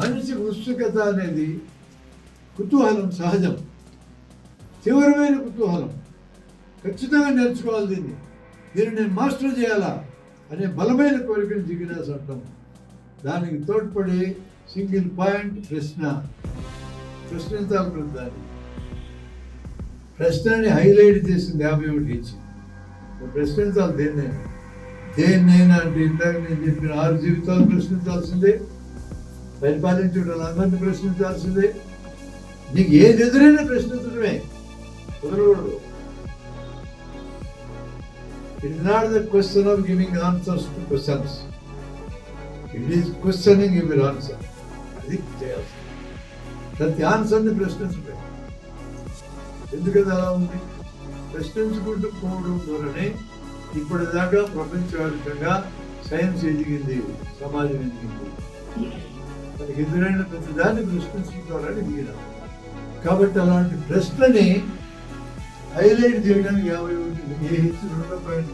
మనిషి ఉత్సుకత అనేది కుతూహలం సహజం. తీవ్రమైన కుతూహలం. ఖచ్చితంగా నేర్చుకోవాలి దీన్ని. దీన్ని నేను మాస్టర్ చేయాలా అనే బలమైన కోరికను జిగినా అంటాం దానికి తోడ్పడి సింగిల్ పాయింట్ ప్రశ్న. ప్రశ్నించాలి దాన్ని ప్రశ్నని హైలైట్ చేసింది యాభై ఒకటి ఇచ్చింది ప్రశ్నించాలి దేన్నైనా. దేన్నైనా అంటే ఇందాక నేను చెప్పిన ఆరు జీవితాలు ప్రశ్నించాల్సిందే. పరిపాలించడం అందరిని ప్రశ్నించాల్సిందే. నీకు ఏది ఎదురైనా ప్రశ్నించడమే. కుదరకూడదు. It is not the question of giving answers to questions it is questioning your answer అది చేయాల్సి ప్రతి ఆన్సర్ని ప్రశ్నించడం ఎందుకది అలా ఉంది? ప్రశ్నించుకుంటూ పోవడం ద్వారానే ఇప్పటిదాకా ప్రపంచవ్యాప్తంగా సైన్స్ ఎదిగింది సమాజం ఎదిగింది. ఎదురైన ప్రతిదాన్ని ప్రశ్నించుకోవాలని ప్రశ్నించడం కాబట్టి అలాంటి ప్రశ్నని హైలైట్ చేయడానికి యాభై ఒకటి ఏ హెచ్చు రెండు పాయింట్